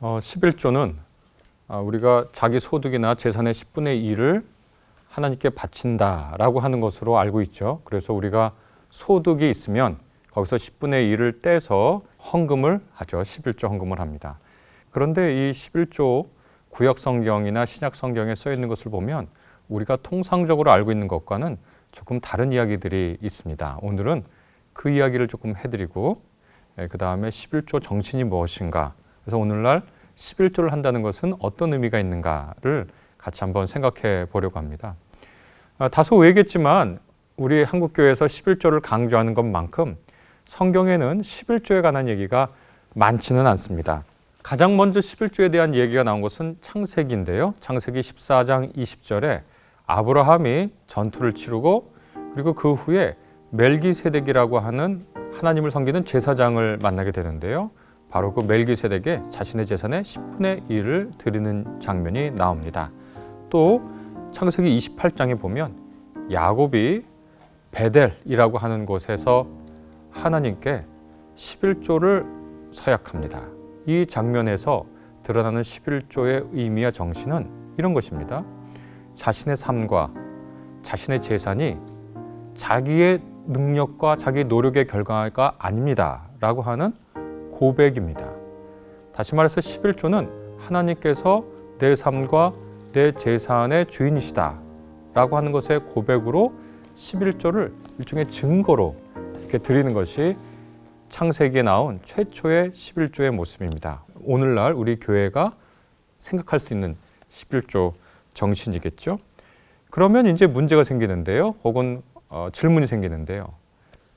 어, 11조는 아, 우리가 자기 소득이나 재산의 10분의 1을 하나님께 바친다라고 하는 것으로 알고 있죠. 그래서 우리가 소득이 있으면 거기서 10분의 1을 떼서 헌금을 하죠. 11조 헌금을 합니다. 그런데 이 11조 구약 성경이나 신약 성경에 써 있는 것을 보면 우리가 통상적으로 알고 있는 것과는 조금 다른 이야기들이 있습니다. 오늘은 그 이야기를 조금 해드리고 그 다음에 11조 정신이 무엇인가 그래서 오늘날 11조를 한다는 것은 어떤 의미가 있는가를 같이 한번 생각해 보려고 합니다. 아, 다소 오해겠지만 우리 한국교회에서 11조를 강조하는 것만큼 성경에는 11조에 관한 얘기가 많지는 않습니다. 가장 먼저 11조에 대한 얘기가 나온 것은 창세기인데요. 창세기 14장 20절에 아브라함이 전투를 치르고 그리고 그 후에 멜기세덱이라고 하는 하나님을 섬기는 제사장을 만나게 되는데요. 바로 그 멜기세덱에 자신의 재산의 10분의 1을 드리는 장면이 나옵니다. 또 창세기 28장에 보면 야곱이 베델이라고 하는 곳에서 하나님께 11조를 서약합니다. 이 장면에서 드러나는 11조의 의미와 정신은 이런 것입니다. 자신의 삶과 자신의 재산이 자기의 능력과 자기 노력의 결과가 아닙니다. 라고 하는 고백입니다. 다시 말해서 11조는 하나님께서 내 삶과 내 재산의 주인이시다. 라고 하는 것의 고백으로 11조를 일종의 증거로 이렇게 드리는 것이 창세기에 나온 최초의 11조의 모습입니다. 오늘날 우리 교회가 생각할 수 있는 11조 정신이겠죠. 그러면 이제 문제가 생기는데요. 혹은 어, 질문이 생기는데요.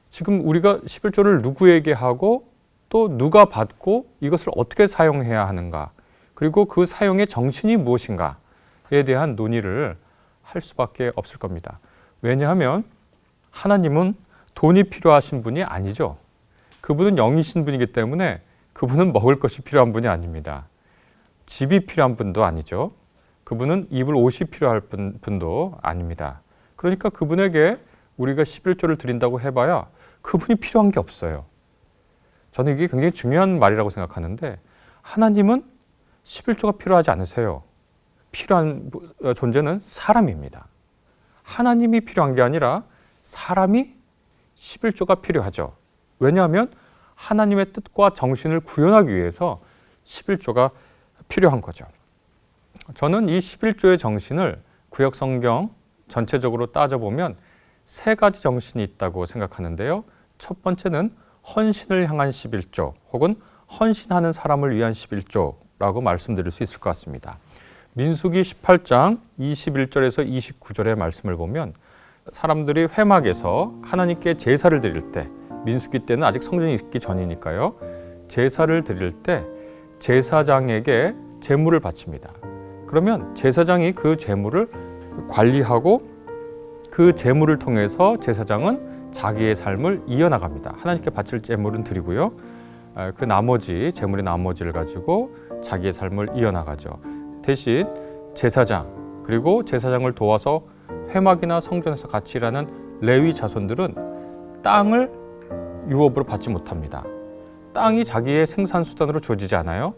지금 우리가 11조를 누구에게 하고 또 누가 받고 이것을 어떻게 사용해야 하는가 그리고 그 사용의 정신이 무엇인가에 대한 논의를 할 수밖에 없을 겁니다. 왜냐하면 하나님은 돈이 필요하신 분이 아니죠. 그분은 영이신 분이기 때문에 그분은 먹을 것이 필요한 분이 아닙니다. 집이 필요한 분도 아니죠. 그분은 입을 옷이 필요할 분, 분도 아닙니다. 그러니까 그분에게 우리가 11조를 드린다고 해봐야 그분이 필요한 게 없어요. 저는 이게 굉장히 중요한 말이라고 생각하는데 하나님은 11조가 필요하지 않으세요. 필요한 존재는 사람입니다. 하나님이 필요한 게 아니라 사람이 11조가 필요하죠. 왜냐하면 하나님의 뜻과 정신을 구현하기 위해서 11조가 필요한 거죠. 저는 이 11조의 정신을 구약 성경 전체적으로 따져보면 세 가지 정신이 있다고 생각하는데요. 첫 번째는 헌신을 향한 11조 혹은 헌신하는 사람을 위한 11조라고 말씀드릴 수 있을 것 같습니다. 민수기 18장 21절에서 29절의 말씀을 보면 사람들이 회막에서 하나님께 제사를 드릴 때 민수기 때는 아직 성전이 있기 전이니까요. 제사를 드릴 때 제사장에게 제물을 바칩니다. 그러면 제사장이 그 제물을 관리하고 그 제물을 통해서 제사장은 자기의 삶을 이어나갑니다. 하나님께 바칠 제물은 드리고요. 아, 그 나머지 제물의 나머지를 가지고 자기의 삶을 이어나가죠. 대신 제사장 그리고 제사장을 도와서 회막이나 성전에서 같이 일하는 레위 자손들은 땅을 유업으로 받지 못합니다. 땅이 자기의 생산 수단으로 주어지지 않아요.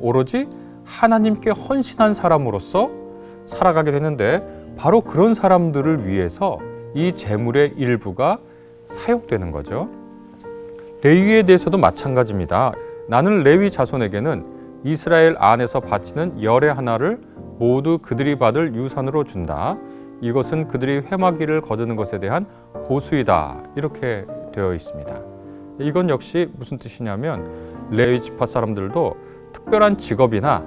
오로지 하나님께 헌신한 사람으로서 살아가게 되는데 바로 그런 사람들을 위해서 이 재물의 일부가 사용되는 거죠. 레위에 대해서도 마찬가지입니다. 나는 레위 자손에게는 이스라엘 안에서 바치는 열의 하나를 모두 그들이 받을 유산으로 준다. 이것은 그들이 회막일을 거두는 것에 대한 보수이다. 이렇게 되어 있습니다. 이건 역시 무슨 뜻이냐면 레위 지파 사람들도 특별한 직업이나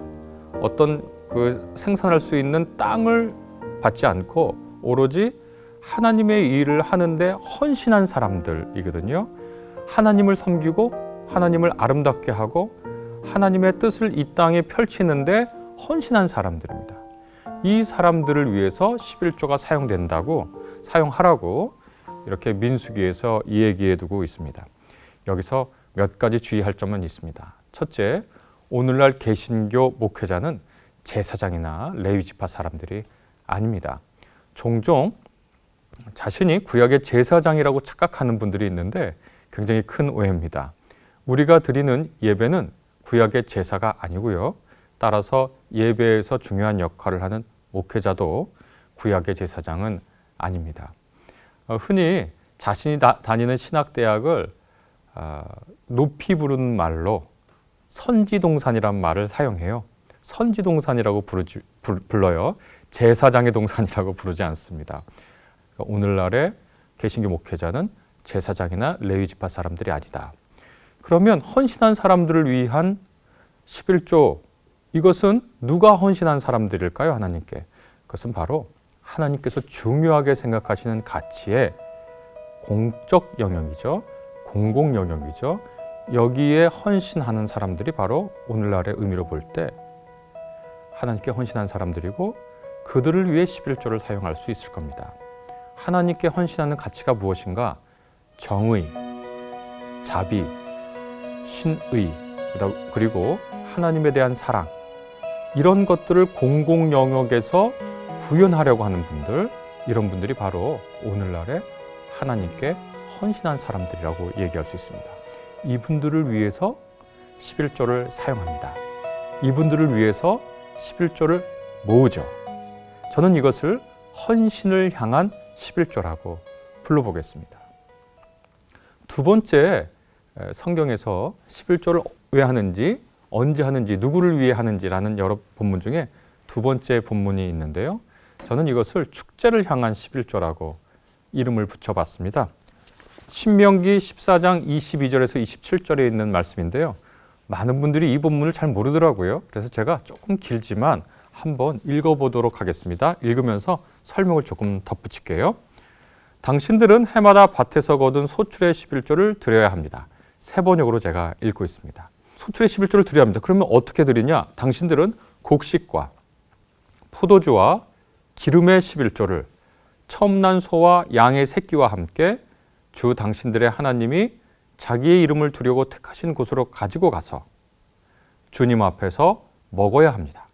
어떤 그 생산할 수 있는 땅을 받지 않고 오로지 하나님의 일을 하는데 헌신한 사람들이거든요. 하나님을 섬기고 하나님을 아름답게 하고 하나님의 뜻을 이 땅에 펼치는데 헌신한 사람들입니다. 이 사람들을 위해서 11조가 사용된다고 사용하라고 이렇게 민수기에서 이야기해 두고 있습니다. 여기서 몇 가지 주의할 점은 있습니다. 첫째, 오늘날 개신교 목회자는 제사장이나 레위 지파 사람들이 아닙니다. 종종 자신이 구약의 제사장이라고 착각하는 분들이 있는데 굉장히 큰 오해입니다. 우리가 드리는 예배는 구약의 제사가 아니고요. 따라서 예배에서 중요한 역할을 하는 목회자도 구약의 제사장은 아닙니다. 어, 흔히 자신이 다, 다니는 신학대학을 아, 높이 부르는 말로 선지동산이란 말을 사용해요. 선지동산이라고 부르지, 불, 불러요. 제사장의 동산이라고 부르지 않습니다. 그러니까 오늘날의 개신교 목회자는 제사장이나 레위 지파 사람들이 아니다. 그러면 헌신한 사람들을 위한 11조 이것은 누가 헌신한 사람들일까요? 하나님께. 그것은 바로 하나님께서 중요하게 생각하시는 가치의 공적 영역이죠. 공공 영역이죠. 여기에 헌신하는 사람들이 바로 오늘날의 의미로 볼 때 하나님께 헌신한 사람들이고 그들을 위해 11조를 사용할 수 있을 겁니다. 하나님께 헌신하는 가치가 무엇인가? 정의, 자비, 신의, 그리고 하나님에 대한 사랑 이런 것들을 공공 영역에서 구현하려고 하는 분들 이런 분들이 바로 오늘날의 하나님께 헌신한 사람들이라고 얘기할 수 있습니다. 이분들을 위해서 11조를 사용합니다. 이분들을 위해서 11조를 모으죠. 저는 이것을 헌신을 향한 11조라고 불러보겠습니다. 두 번째 성경에서 11조를 왜 하는지 언제 하는지 누구를 위해 하는지라는 여러 본문 중에 두 번째 본문이 있는데요. 저는 이것을 축제를 향한 11조라고 이름을 붙여봤습니다. 신명기 14장 22절에서 27절에 있는 말씀인데요. 많은 분들이 이 본문을 잘 모르더라고요. 그래서 제가 조금 길지만 한번 읽어보도록 하겠습니다. 읽으면서 설명을 조금 덧붙일게요. 당신들은 해마다 밭에서 거둔 소출의 11조를 드려야 합니다. 세 번역으로 제가 읽고 있습니다. 소출의 11조를 드려야 합니다. 그러면 어떻게 드리냐? 당신들은 곡식과 포도주와 기름의 11조를 처음 난 소와 양의 새끼와 함께 주 당신들의 하나님이 자기의 이름을 두려고 택하신 곳으로 가지고 가서 주님 앞에서 먹어야 합니다.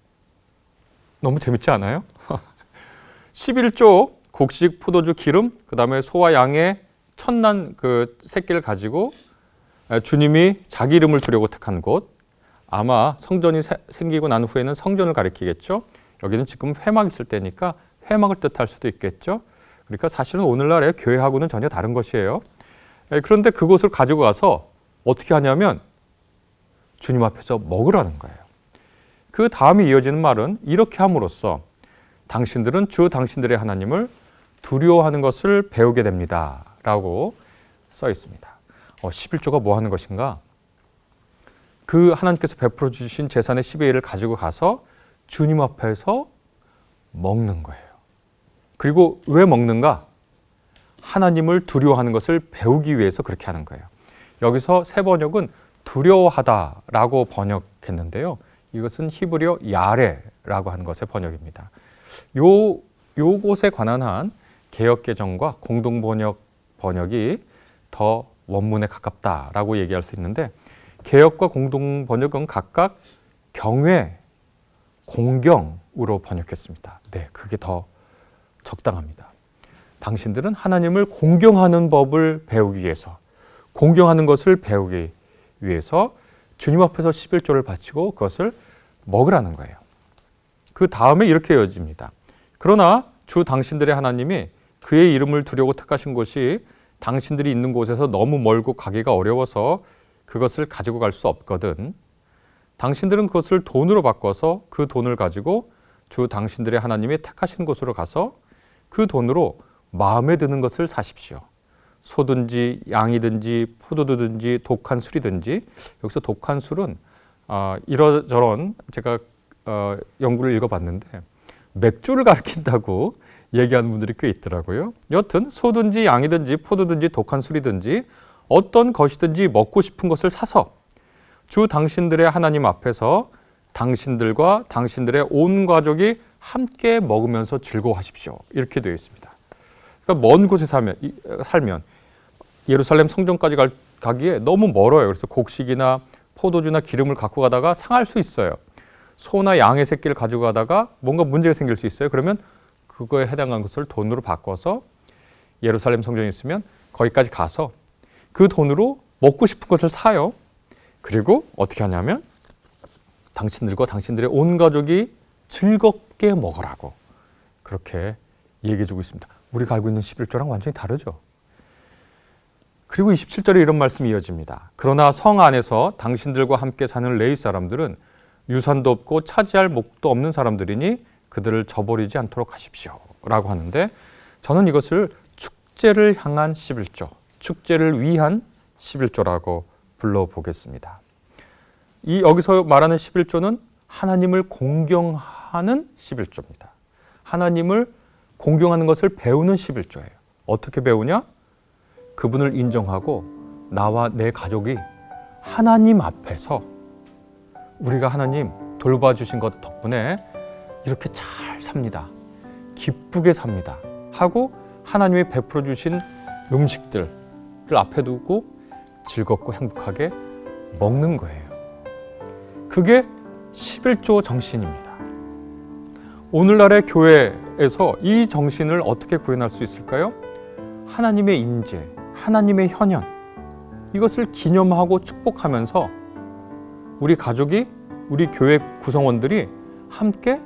너무 재밌지 않아요? 11조 곡식, 포도주, 기름, 그 다음에 소와 양의 첫난 그 새끼를 가지고 주님이 자기 이름을 두려고 택한 곳, 아마 성전이 생기고 난 후에는 성전을 가리키겠죠. 여기는 지금 회막 있을 때니까 회막을 뜻할 수도 있겠죠. 그러니까 사실은 오늘날의 교회하고는 전혀 다른 것이에요. 그런데 그곳을 가지고 가서 어떻게 하냐면 주님 앞에서 먹으라는 거예요. 그 다음에 이어지는 말은 이렇게 함으로써 당신들은 주 당신들의 하나님을 두려워하는 것을 배우게 됩니다. 라고 써 있습니다. 어, 11조가 뭐 하는 것인가? 그 하나님께서 베풀어 주신 재산의 10의 1을 가지고 가서 주님 앞에서 먹는 거예요. 그리고 왜 먹는가? 하나님을 두려워하는 것을 배우기 위해서 그렇게 하는 거예요. 여기서 세 번역은 두려워하다라고 번역했는데요. 이것은 히브리어 야레라고 하는 것의 번역입니다. 요 요곳에 관한 한 개역 개정과 공동 번역 번역이 더 원문에 가깝다라고 얘기할 수 있는데 개역과 공동 번역은 각각 경외, 공경으로 번역했습니다. 네, 그게 더 적당합니다. 당신들은 하나님을 공경하는 법을 배우기 위해서, 공경하는 것을 배우기 위해서 주님 앞에서 11조를 바치고 그것을 먹으라는 거예요. 그 다음에 이렇게 이어집니다. 그러나 주 당신들의 하나님이 그의 이름을 두려고 택하신 곳이 당신들이 있는 곳에서 너무 멀고 가기가 어려워서 그것을 가지고 갈 수 없거든. 당신들은 그것을 돈으로 바꿔서 그 돈을 가지고 주 당신들의 하나님이 택하신 곳으로 가서 그 돈으로 마음에 드는 것을 사십시오. 소든지 양이든지 포도든지 독한 술이든지 여기서 독한 술은 어, 이러저런 제가 어, 연구를 읽어봤는데 맥주를 가리킨다고 얘기하는 분들이 꽤 있더라고요. 여튼 소든지 양이든지 포도든지 독한 술이든지 어떤 것이든지 먹고 싶은 것을 사서 주 당신들의 하나님 앞에서 당신들과 당신들의 온 가족이 함께 먹으면서 즐거워하십시오. 이렇게 되어 있습니다. 그러니까 먼 곳에 살면, 살면 예루살렘 성전까지 갈, 가기에 너무 멀어요. 그래서 곡식이나 포도주나 기름을 갖고 가다가 상할 수 있어요. 소나 양의 새끼를 가지고 가다가 뭔가 문제가 생길 수 있어요. 그러면 그거에 해당한 것을 돈으로 바꿔서 예루살렘 성전이 있으면 거기까지 가서 그 돈으로 먹고 싶은 것을 사요. 그리고 어떻게 하냐면 당신들과 당신들의 온 가족이 즐겁게 먹으라고 그렇게 얘기해 주고 있습니다. 우리가 알고 있는 11조랑 완전히 다르죠. 그리고 27절에 이런 말씀이 이어집니다. 그러나 성 안에서 당신들과 함께 사는 레위 사람들은 유산도 없고 차지할 목도 없는 사람들이니 그들을 저버리지 않도록 하십시오. 라고 하는데 저는 이것을 축제를 향한 11조, 축제를 위한 11조라고 불러보겠습니다. 이 여기서 말하는 11조는 하나님을 공경하는 11조입니다. 하나님을 공경하는 것을 배우는 11조예요. 어떻게 배우냐? 그분을 인정하고 나와 내 가족이 하나님 앞에서 우리가 하나님 돌봐주신 것 덕분에 이렇게 잘 삽니다. 기쁘게 삽니다. 하고 하나님이 베풀어 주신 음식들을 앞에 두고 즐겁고 행복하게 먹는 거예요. 그게 11조 정신입니다. 오늘날의 교회에서 이 정신을 어떻게 구현할 수 있을까요? 하나님의 임재, 하나님의 현현 이것을 기념하고 축복하면서 우리 가족이 우리 교회 구성원들이 함께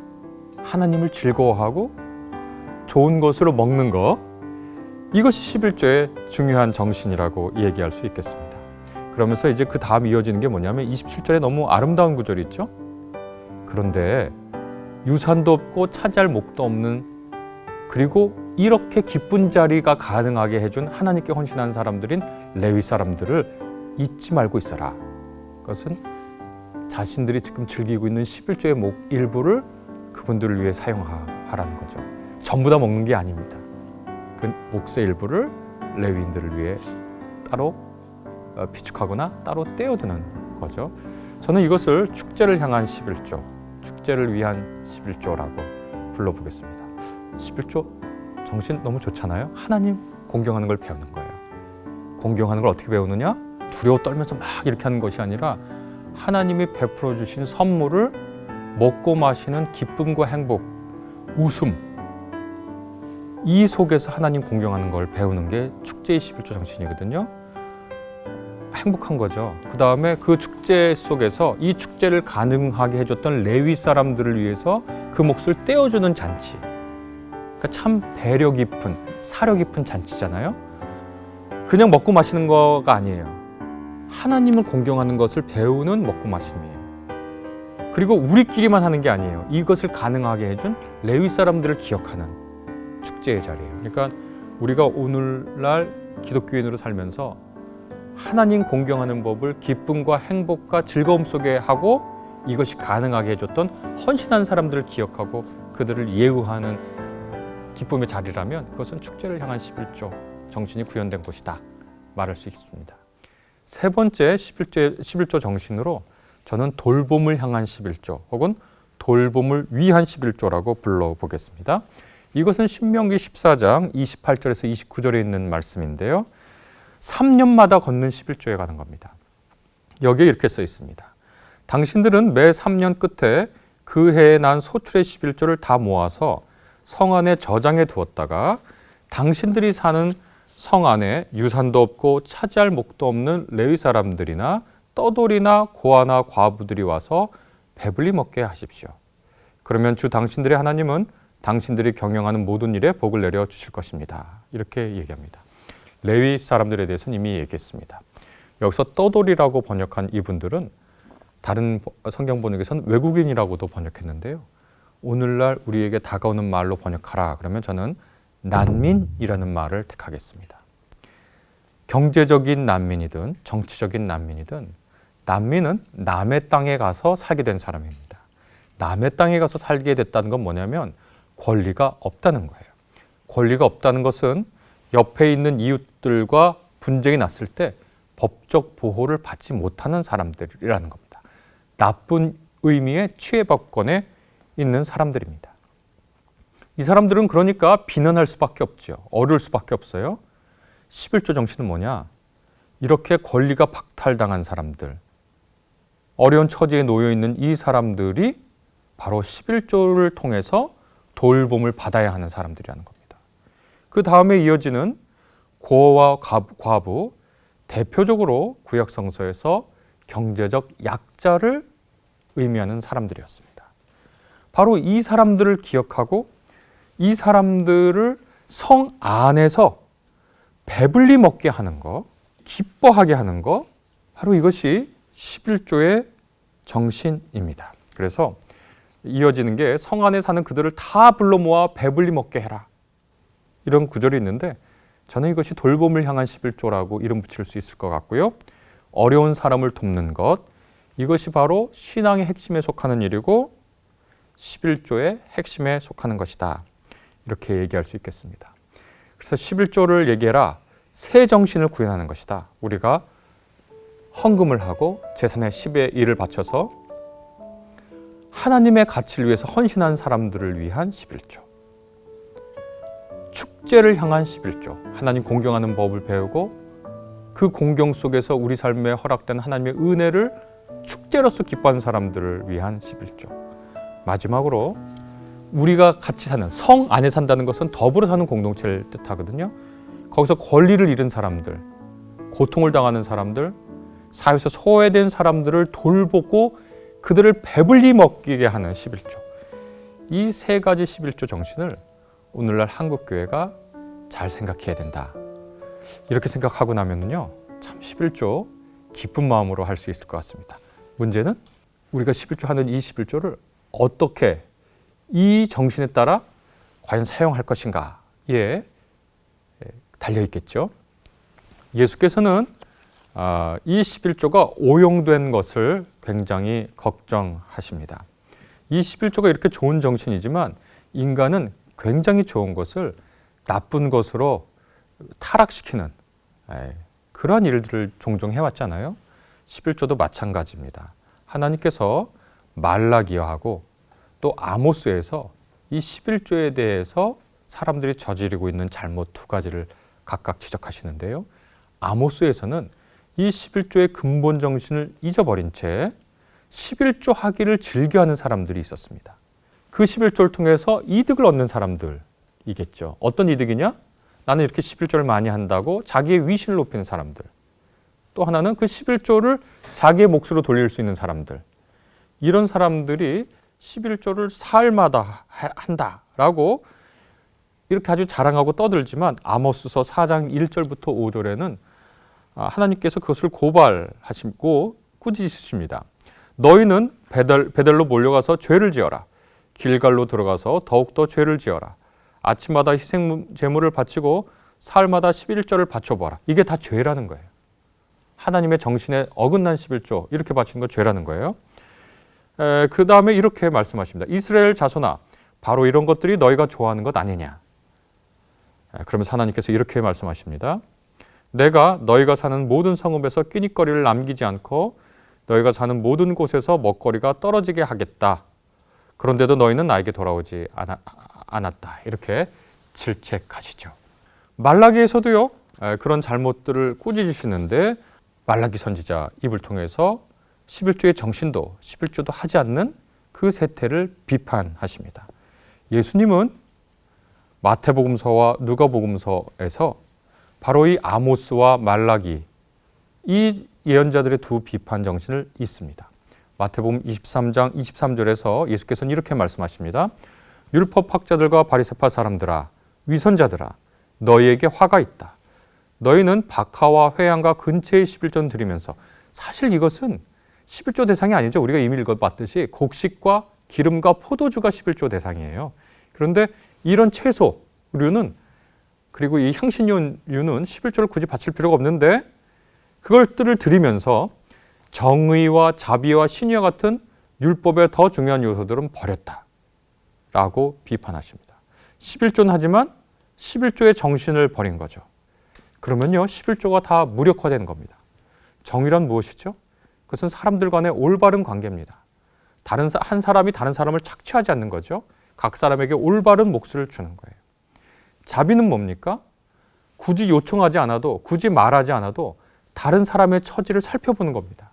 하나님을 즐거워하고 좋은 것으로 먹는 것 이것이 11조의 중요한 정신이라고 얘기할 수 있겠습니다. 그러면서 이제 그 다음 이어지는 게 뭐냐면 27절에 너무 아름다운 구절이 있죠. 그런데 유산도 없고 차지할 목도 없는 그리고 이렇게 기쁜 자리가 가능하게 해준 하나님께 헌신한 사람들인 레위 사람들을 잊지 말고 있어라. 그것은 자신들이 지금 즐기고 있는 11조의 목 일부를 그분들을 위해 사용하라는 거죠. 전부 다 먹는 게 아닙니다. 그 몫의 일부를 레위인들을 위해 따로 어, 비축하거나 따로 떼어두는 거죠. 저는 이것을 축제를 향한 11조, 축제를 위한 11조라고 불러보겠습니다. 11조 정신 너무 좋잖아요. 하나님 공경하는 걸 배우는 거예요. 공경하는 걸 어떻게 배우느냐? 두려워 떨면서 막 이렇게 하는 것이 아니라 하나님이 베풀어 주신 선물을 먹고 마시는 기쁨과 행복, 웃음 이 속에서 하나님 공경하는 걸 배우는 게 축제의 11조 정신이거든요. 행복한 거죠. 그 다음에 그 축제 속에서 이 축제를 가능하게 해줬던 레위 사람들을 위해서 그 몫을 떼어주는 잔치. 그러니까 참 배려 깊은, 사려 깊은 잔치잖아요. 그냥 먹고 마시는 거가 아니에요. 하나님을 공경하는 것을 배우는 먹고 마심이에요. 그리고 우리끼리만 하는 게 아니에요. 이것을 가능하게 해준 레위 사람들을 기억하는 축제의 자리예요. 그러니까 우리가 오늘날 기독교인으로 살면서 하나님 공경하는 법을 기쁨과 행복과 즐거움 속에 하고 이것이 가능하게 해줬던 헌신한 사람들을 기억하고 그들을 예우하는 기쁨의 자리라면 그것은 축제를 향한 11조 정신이 구현된 곳이다 말할 수 있습니다. 세 번째 11조, 11조 정신으로 저는 돌봄을 향한 11조 혹은 돌봄을 위한 11조라고 불러보겠습니다. 이것은 신명기 14장 28절에서 29절에 있는 말씀인데요. 3년마다 걷는 11조에 가는 겁니다. 여기에 이렇게 써 있습니다. 당신들은 매 3년 끝에 그 해에 난 소출의 11조를 다 모아서 성 안에 저장해 두었다가 당신들이 사는 성 안에 유산도 없고 차지할 목도 없는 레위 사람들이나 떠돌이나 고아나 과부들이 와서 배불리 먹게 하십시오. 그러면 주 당신들의 하나님은 당신들이 경영하는 모든 일에 복을 내려 주실 것입니다. 이렇게 얘기합니다. 레위 사람들에 대해서는 이미 얘기했습니다. 여기서 떠돌이라고 번역한 이분들은 다른 성경 번역에서는 외국인이라고도 번역했는데요. 오늘날 우리에게 다가오는 말로 번역하라 그러면 저는 난민이라는 말을 택하겠습니다. 경제적인 난민이든 정치적인 난민이든 난민은 남의 땅에 가서 살게 된 사람입니다. 남의 땅에 가서 살게 됐다는 건 뭐냐면 권리가 없다는 거예요. 권리가 없다는 것은 옆에 있는 이웃들과 분쟁이 났을 때 법적 보호를 받지 못하는 사람들이라는 겁니다. 나쁜 의미의 취해법권에 있는 사람들입니다. 이 사람들은 그러니까 비난할 수밖에 없죠. 어려울 수밖에 없어요. 11조 정신은 뭐냐? 이렇게 권리가 박탈당한 사람들, 어려운 처지에 놓여 있는 이 사람들이 바로 11조를 통해서 돌봄을 받아야 하는 사람들이라는 겁니다. 그 다음에 이어지는 고와 과부, 대표적으로 구약 성서에서 경제적 약자를 의미하는 사람들이었습니다. 바로 이 사람들을 기억하고 이 사람들을 성 안에서 배불리 먹게 하는 거, 기뻐하게 하는 거, 바로 이것이 11조의 정신입니다. 그래서 이어지는 게 성 안에 사는 그들을 다 불러 모아 배불리 먹게 해라. 이런 구절이 있는데 저는 이것이 돌봄을 향한 11조라고 이름 붙일 수 있을 것 같고요. 어려운 사람을 돕는 것, 이것이 바로 신앙의 핵심에 속하는 일이고 11조의 핵심에 속하는 것이다. 이렇게 얘기할 수 있겠습니다. 그래서 11조를 얘기해라. 새 정신을 구현하는 것이다. 우리가 헌금을 하고 재산의 10의 1을 바쳐서 하나님의 가치를 위해서 헌신한 사람들을 위한 11조. 축제를 향한 11조. 하나님 공경하는 법을 배우고 그 공경 속에서 우리 삶에 허락된 하나님의 은혜를 축제로서 기뻐하는 사람들을 위한 11조. 마지막으로 우리가 같이 사는 성 안에 산다는 것은 더불어 사는 공동체를 뜻하거든요. 거기서 권리를 잃은 사람들, 고통을 당하는 사람들, 사회에서 소외된 사람들을 돌보고 그들을 배불리 먹이게 하는 11조. 이 세 가지 11조 정신을 오늘날 한국 교회가 잘 생각해야 된다. 이렇게 생각하고 나면은요. 참 11조 기쁜 마음으로 할 수 있을 것 같습니다. 문제는 우리가 11조 하는 이 11조를 어떻게 이 정신에 따라 과연 사용할 것인가에 달려 있겠죠. 예수께서는 아, 이 11조가 오용된 것을 굉장히 걱정하십니다. 이 11조가 이렇게 좋은 정신이지만 인간은 굉장히 좋은 것을 나쁜 것으로 타락시키는 에이, 그러한 일들을 종종 해왔잖아요. 11조도 마찬가지입니다. 하나님께서 말라기어하고 또 아모스에서 이 11조에 대해서 사람들이 저지르고 있는 잘못 두 가지를 각각 지적하시는데요. 아모스에서는 이 11조의 근본 정신을 잊어버린 채 11조 하기를 즐겨하는 사람들이 있었습니다. 그 11조를 통해서 이득을 얻는 사람들이겠죠. 어떤 이득이냐? 나는 이렇게 11조를 많이 한다고 자기의 위신을 높이는 사람들. 또 하나는 그 11조를 자기의 몫으로 돌릴 수 있는 사람들. 이런 사람들이 11조를 사흘마다 한다라고 이렇게 아주 자랑하고 떠들지만 아모스서 4장 1절부터 5절에는 하나님께서 그것을 고발하시고 꾸짖으십니다. 너희는 베델, 베델로 몰려가서 죄를 지어라. 길갈로 들어가서 더욱더 죄를 지어라. 아침마다 희생 제물을 바치고 사흘마다 11조를 바쳐보라. 이게 다 죄라는 거예요. 하나님의 정신에 어긋난 11조 이렇게 바치는 건 죄라는 거예요. 그 다음에 이렇게 말씀하십니다. 이스라엘 자손아, 바로 이런 것들이 너희가 좋아하는 것 아니냐. 그러면서 하나님께서 이렇게 말씀하십니다. 내가 너희가 사는 모든 성읍에서 끼니거리를 남기지 않고 너희가 사는 모든 곳에서 먹거리가 떨어지게 하겠다. 그런데도 너희는 나에게 돌아오지 않았다. 이렇게 질책하시죠. 말라기에서도요 그런 잘못들을 꾸짖으시는데 말라기 선지자 입을 통해서 11조의 정신도 11조도 하지 않는 그 세태를 비판하십니다. 예수님은 마태복음서와 누가복음서에서 바로 이 아모스와 말라기 이 예언자들의 두 비판 정신을 있습니다. 마태복음 23장 23절에서 예수께서는 이렇게 말씀하십니다. 율법 학자들과 바리새파 사람들아 위선자들아 너희에게 화가 있다. 너희는 박하와 회양과 근처의 11전 드리면서 사실 이것은 11조 대상이 아니죠. 우리가 이미 읽어봤듯이 곡식과 기름과 포도주가 11조 대상이에요. 그런데 이런 채소류는 그리고 이 향신료는 11조를 굳이 바칠 필요가 없는데 그걸들을 드리면서 정의와 자비와 신의와 같은 율법의 더 중요한 요소들은 버렸다. 라고 비판하십니다. 11조는 하지만 11조의 정신을 버린 거죠. 그러면요, 11조가 다 무력화된 겁니다. 정의란 무엇이죠? 그것은 사람들 간의 올바른 관계입니다. 다른 한 사람이 다른 사람을 착취하지 않는 거죠. 각 사람에게 올바른 몫을 주는 거예요. 자비는 뭡니까? 굳이 요청하지 않아도 굳이 말하지 않아도 다른 사람의 처지를 살펴보는 겁니다.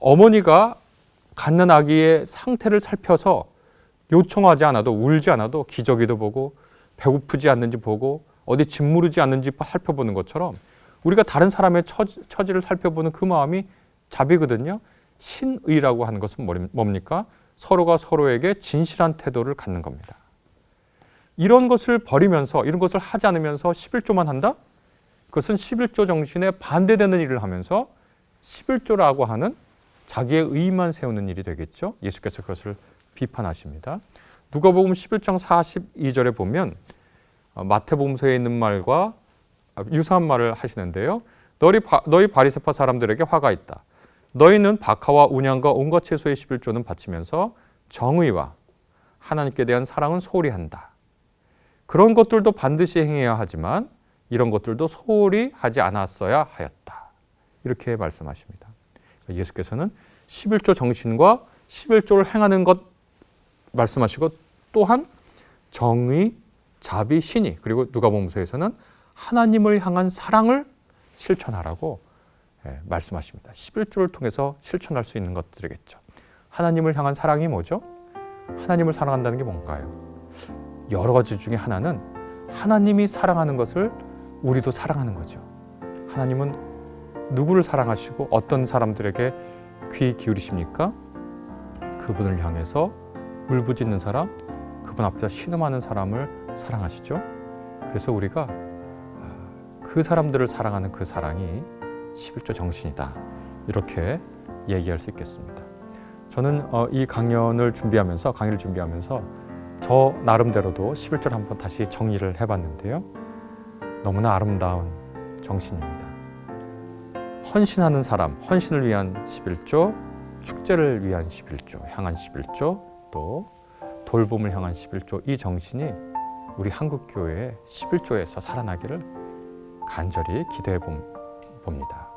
어머니가 갖는 아기의 상태를 살펴서 요청하지 않아도 울지 않아도 기저귀도 보고 배고프지 않는지 보고 어디 짓무르지 않는지 살펴보는 것처럼 우리가 다른 사람의 처지, 처지를 살펴보는 그 마음이 자비거든요. 신의라고 하는 것은 뭡니까? 서로가 서로에게 진실한 태도를 갖는 겁니다. 이런 것을 버리면서 이런 것을 하지 않으면서 11조만 한다? 그것은 11조 정신에 반대되는 일을 하면서 11조라고 하는 자기의 의만 세우는 일이 되겠죠. 예수께서 그것을 비판하십니다. 누가복음 11장 42절에 보면 어, 마태복음서에 있는 말과 유사한 말을 하시는데요. 너희 바리새파 사람들에게 화가 있다. 너희는 박하와 운양과 온갖 채소의 11조는 바치면서 정의와 하나님께 대한 사랑은 소홀히 한다. 그런 것들도 반드시 행해야 하지만 이런 것들도 소홀히 하지 않았어야 하였다. 이렇게 말씀하십니다. 예수께서는 11조 정신과 11조를 행하는 것 말씀하시고 또한 정의, 자비, 신의 그리고 누가복음서에서는 하나님을 향한 사랑을 실천하라고 예, 말씀하십니다. 11조를 통해서 실천할 수 있는 것들이겠죠. 하나님을 향한 사랑이 뭐죠? 하나님을 사랑한다는 게 뭔가요? 여러 가지 중에 하나는 하나님이 사랑하는 것을 우리도 사랑하는 거죠. 하나님은 누구를 사랑하시고 어떤 사람들에게 귀 기울이십니까? 그분을 향해서 울부짖는 사람, 그분 앞에서 신음하는 사람을 사랑하시죠. 그래서 우리가 아, 그 사람들을 사랑하는 그 사랑이 11조 정신이다. 이렇게 얘기할 수 있겠습니다. 저는 어, 이 강연을 준비하면서 강의를 준비하면서 저 나름대로도 11조를 한번 다시 정리를 해봤는데요. 너무나 아름다운 정신입니다. 헌신하는 사람, 헌신을 위한 11조, 축제를 위한 11조, 향한 11조, 또 돌봄을 향한 11조 이 정신이 우리 한국 교회의 11조에서 살아나기를 간절히 기대해 봅니다.